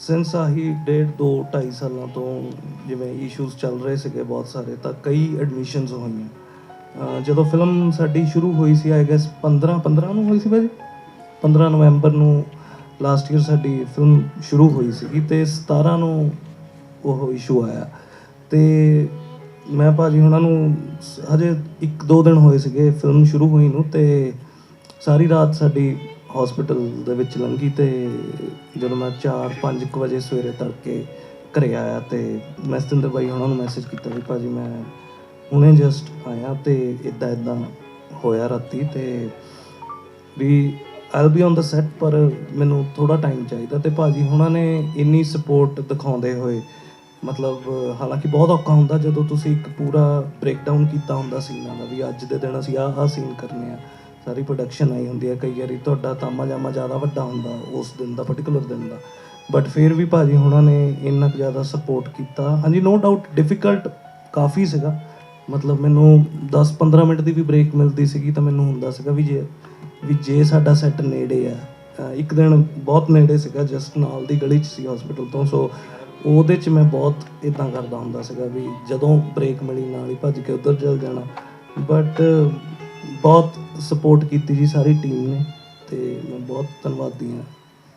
Since ਆਹੀ ਡੇਢ ਦੋ 2.5 ਸਾਲਾਂ ਤੋਂ ਜਿਵੇਂ ਇਸ਼ੂਜ਼ ਚੱਲ ਰਹੇ ਸੀਗੇ ਬਹੁਤ ਸਾਰੇ, ਤਾਂ ਕਈ ਐਡਮਿਸ਼ਨਸ ਹੋਈਆਂ। ਜਦੋਂ ਫਿਲਮ ਸਾਡੀ ਸ਼ੁਰੂ ਹੋਈ ਸੀ ਆਈ ਗੈਸ 15 15 ਨੂੰ ਹੋਈ ਸੀ ਭਾਜੀ? 15 ਨਵੰਬਰ ਨੂੰ ਲਾਸਟ ਈਅਰ ਸਾਡੀ ਫਿਲਮ ਸ਼ੁਰੂ ਹੋਈ ਸੀਗੀ ਤੇ 17 ਨੂੰ ਉਹ ਇਸ਼ੂ ਆਇਆ। ਤੇ ਮੈਂ ਭਾਜੀ ਉਹਨਾਂ ਨੂੰ ਹਜੇ 1-2 ਦਿਨ ਹੋਏ ਸੀਗੇ ਫਿਲਮ ਸ਼ੁਰੂ ਹੋਈ ਨੂੰ ਤੇ ਸਾਰੀ ਰਾਤ ਸਾਡੀ ਹਸਪੀਟਲ ਦੇ ਵਿੱਚ ਲੰਘੀ ਤੇ ਜਦੋਂ ਮੈਂ 4-5 ਵਜੇ ਸਵੇਰੇ ਤੜਕੇ ਘਰੇ ਆਇਆ ਤੇ ਮੈਂ ਸਤਿੰਦਰ ਬਾਈ ਉਹਨਾਂ ਨੂੰ ਮੈਸੇਜ ਕੀਤਾ ਵੀ ਭਾਜੀ ਮੈਂ ਹੁਣੇ ਜਸਟ ਆਇਆ ਤੇ ਇਦਾਂ ਇਦਾਂ ਹੋਇਆ ਰਾਤੀ ਤੇ ਵੀ I'll be on the set ਪਰ ਮੈਨੂੰ ਥੋੜਾ ਟਾਈਮ ਚਾਹੀਦਾ ਤੇ ਭਾਜੀ ਉਹਨਾਂ ਨੇ ਇੰਨੀ ਸਪੋਰਟ ਦਿਖਾਉਂਦੇ ਹੋਏ ਮਤਲਬ ਹਾਲਾਂਕਿ ਬਹੁਤ ਔਖਾ ਹੁੰਦਾ ਜਦੋਂ ਤੁਸੀਂ ਇੱਕ ਪੂਰਾ ਬ੍ਰੇਕਡਾਊਨ ਕੀਤਾ ਹੁੰਦਾ ਸੀਨਾਂ ਦਾ ਵੀ ਅੱਜ ਦੇ ਦਿਨ ਅਸੀਂ ਆਹ ਆਹ ਸੀਨ ਕਰਨੇ ਆ। ਸਾਰੀ ਪ੍ਰੋਡਕਸ਼ਨ ਆਈ ਹੁੰਦੀ ਹੈ ਕਈ ਵਾਰੀ ਤੁਹਾਡਾ ਤਾਮਾ ਜਾਮਾ ਜ਼ਿਆਦਾ ਵੱਡਾ ਹੁੰਦਾ ਉਸ ਦਿਨ ਦਾ ਪਾਰਟਿਕੂਲਰ ਦਿਨ ਦਾ। ਬਟ ਫਿਰ ਵੀ ਭਾਜੀ ਉਹਨਾਂ ਨੇ ਇੰਨਾ ਕੁ ਜ਼ਿਆਦਾ ਸਪੋਰਟ ਕੀਤਾ। ਹਾਂਜੀ ਨੋ ਡਾਊਟ ਡਿਫਿਕਲਟ ਕਾਫੀ ਸੀਗਾ। ਮਤਲਬ ਮੈਨੂੰ 10-15 ਮਿੰਟ ਦੀ ਵੀ ਬ੍ਰੇਕ ਮਿਲਦੀ ਸੀਗੀ ਤਾਂ ਮੈਨੂੰ ਹੁੰਦਾ ਸੀਗਾ ਵੀ ਜੇ ਵੀ ਜੇ ਸਾਡਾ ਸੈੱਟ ਨੇੜੇ ਆ ਇੱਕ ਦਿਨ ਬਹੁਤ ਨੇੜੇ ਸੀਗਾ ਜਸਟ ਨਾਲ ਦੀ ਗਲੀ 'ਚ ਸੀ ਹਸਪੀਟਲ ਤੋਂ। ਸੋ ਉਹਦੇ 'ਚ ਮੈਂ ਬਹੁਤ ਇਦਾਂ ਕਰਦਾ ਹੁੰਦਾ ਸੀਗਾ ਵੀ ਜਦੋਂ ਬ੍ਰੇਕ ਮਿਲੀ ਨਾਲ ਹੀ ਭੱਜ ਕੇ ਉੱਧਰ ਚਲ ਜਾਣਾ। ਬਟ ਬਹੁਤ ਸਪੋਰਟ ਕੀਤੀ ਜੀ ਸਾਰੀ ਟੀਮ ਨੇ ਤੇ ਮੈਂ ਬਹੁਤ ਧੰਨਵਾਦੀ ਹਾਂ।